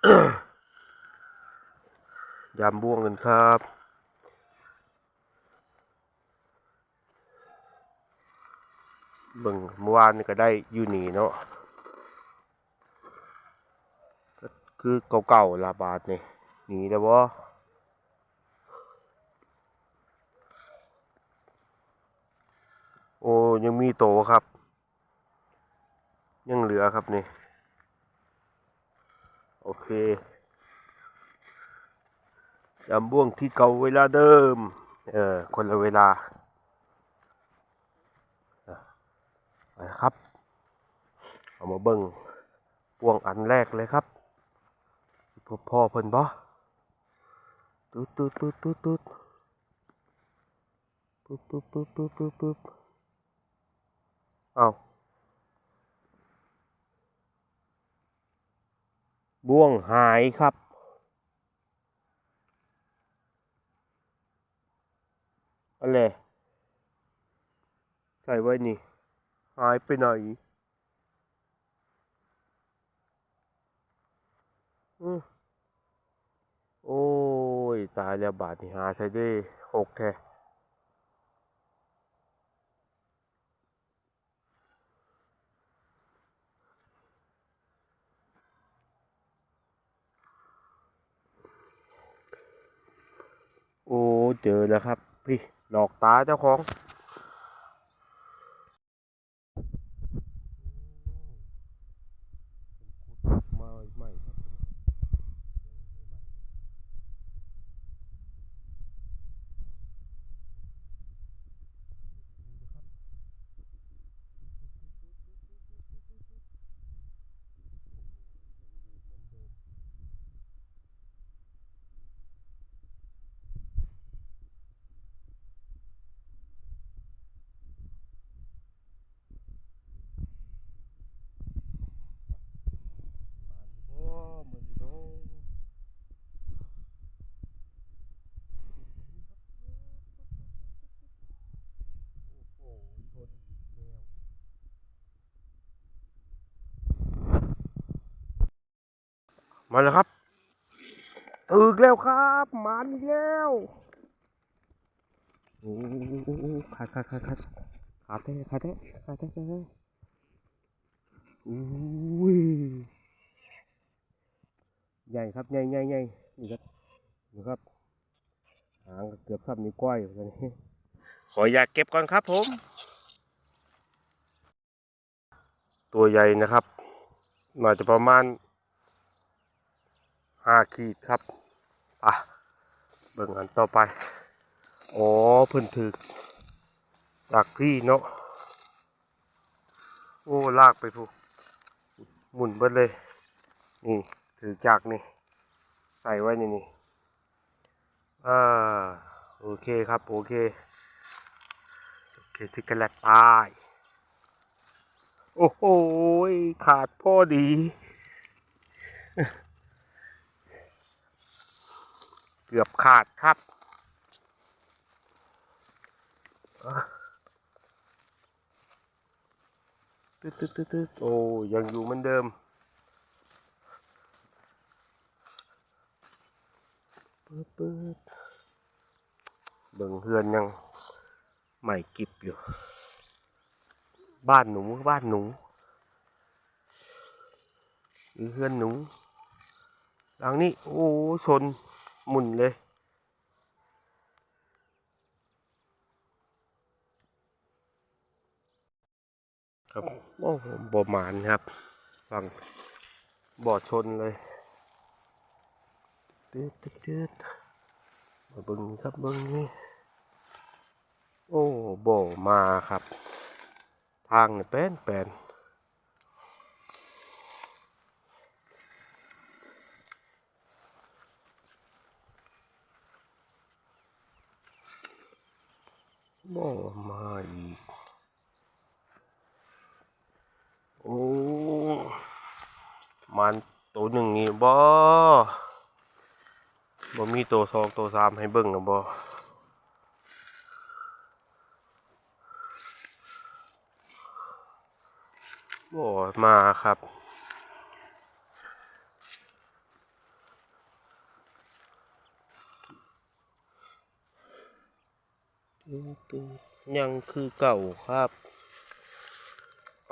ยามบ่วงกันครับ เบิ่งเมื่อวานนี่ก็ได้อยู่นี่เนาะก็คือเก่าๆลาบาทนี่หนีแล้วบ่โอ้ยังมีโตครับ ยังเหลือครับนี่ โอเคยามบ่วงที่เก่าเวลาเดิม เออ คนละเวลาไปครับ เอามาเบิ่งพ่วงอันแรกเลยครับพ่อพ่อเพิ่นบ่ตุ๊ดตุ๊ดตุ๊ดตุ๊ดตุ๊ดปุ๊บปุ๊บปุ๊บปุ๊บปุ๊บปุ๊บเอา บ่วงหายครับ อะไรใส่ไว้นี่ หายไปไหนอือโอ้ย ตายแล้วบาทนี่หาใช้ได้หกแท้โอ้ เจอแล้วครับ พี่หลอกตาเจ้าของ มาใหม่ครับโอ้มือโตโอ้โหชนอีกแล้ว มาแล้วครับถึกแล้วครับหมันอีกแล้วโอ้โหขาดขาดขาดขาดขาดเต้ขาดเต้ขาดเต้ขาดเต้อุ้ยใหญ่ครับใหญ่ใหญ่ใหญ่นี่ครับนี่ครับหางก็เกือบซับนิ้วก้อยเหมือนกันนี่ขออยากเก็บก่อนครับผม ตัวใหญ่นะครับน่าจะประมาณ ห้าขีดครับอะเบิ่งอันต่อไป อ๋อเพิ่นถึกลากพี่เนาะ โอ้ ลากไปพูหมุนเบิดเลย นี่ ถือจากนี่ ใส่ไว้นี่นี่อ่าโอเคครับ โอเค โอเคที่กระแลกตายโอ้โห ขาดพ่อดี เกือบขาดครับตึ๊ดตึ๊ดตึ๊ดตึ๊ดโอ้ยังอยู่เหมือนเดิม ปึ๊บปึ๊บเบิ่งเฮือนยังใหม่กิบอยู่ บ้านหนูบ้านหนูหรือเฮือนหนูหลังนี้ โอ้ชน หมุนเลย ครับ โอ้โหบ่หมานครับฟังบ่อชนเลยตืดตืดตืดมาเบิ้งครับเบิ้งนี่โอ้บ่มาครับ ทางเนี่ยแป้นแป้น บ่มาอีก โอ้ มันตัวหนึ่งนี่บ่บ่มีตัวสองตัวสามให้เบิ่งนะบ่บ่มาครับ ยังคือเก่าครับ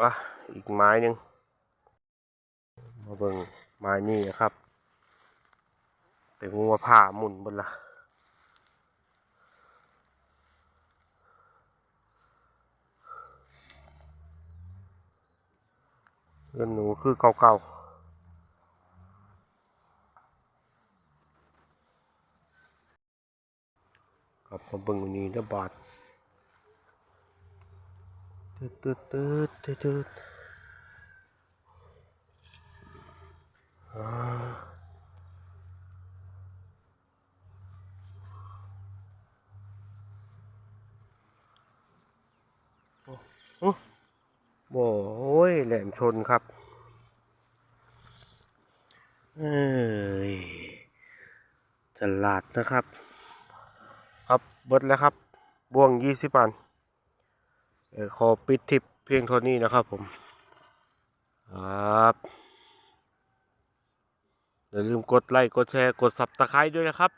อะอีกไม้หนึ่งมาเบิ่งไม้นี่นะครับ แต่งูว่าผ่าหมุนบนละเงินหนูคือเก่าๆ กับมาเบิ่งอันนี้นะบาทตืดตืดตืดตืดตืดอ่าโอ้ยแหลมชนครับ เอ้ยฉลาดนะครับ เบิดแล้วครับ บ่วงยี่สิบอันขอปิดทริปเพียงเท่านี้นะครับผม ครับอย่าลืมกดไลค์ กดแชร์ กดสับตะไคร้ด้วยนะครับ